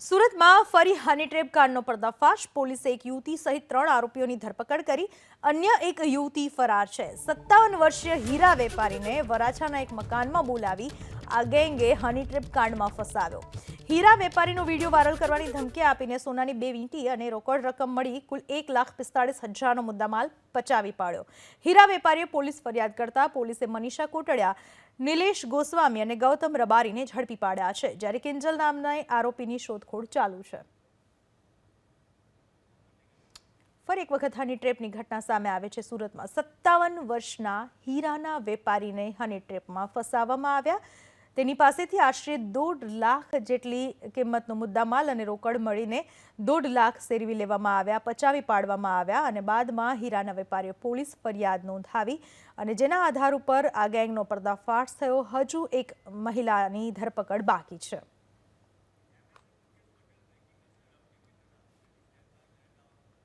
સુરતમાં ફરી હની ટ્રેપ કાંડનો પર્દાફાશ. પોલીસે એક યુવતી સહિત ત્રણ આરોપીઓની ધરપકડ કરી. અન્ય એક યુવતી ફરાર છે. સત્તાવન વર્ષીય હીરા વેપારીને વરાછાના એક મકાનમાં બોલાવી આ ગેંગે હની ટ્રેપ કાંડમાં ફસાવ્યો હીરા વેપારીનો વીડિયો વાયરલ કરવાની ધમકી આપીને સોનાની બે વીંટી અને રોકડ રકમ મળી કુલ એક લાખ પિસ્તાળીસ હજારનો મુદ્દામાલ પચાવી પાડ્યો. હીરા વેપારીએ પોલીસ ફરિયાદ કરતા પોલીસે મનીષા કોટડિયા, નિલેશ ગોસ્વામી અને ગૌતમ રબારીને ઝડપી પાડ્યા છે, જ્યારે કિંજલ નામના આરોપીની શોધખોળ ચાલુ છે. ફરી એક વખત હની ટ્રેપની ઘટના સામે આવે છે સુરતમાં. સત્તાવન વર્ષના હીરાના વેપારીને હની ટ્રેપમાં ફસાવવામાં આવ્યા. તેની પાસેથી આશરે દોઢ લાખ જેટલી કિંમતનો મુદ્દામાલ અને રોકડ મળીને દોઢ લાખ સેરવી લેવામાં આવ્યા, પચાવી પાડવામાં આવ્યા અને બાદમાં હીરાના વેપારીઓ પોલીસ ફરિયાદ નોંધાવી અને જેના આધાર ઉપર આ ગેંગનો પર્દાફાશ થયો. હજુ એક મહિલાની ધરપકડ બાકી છે.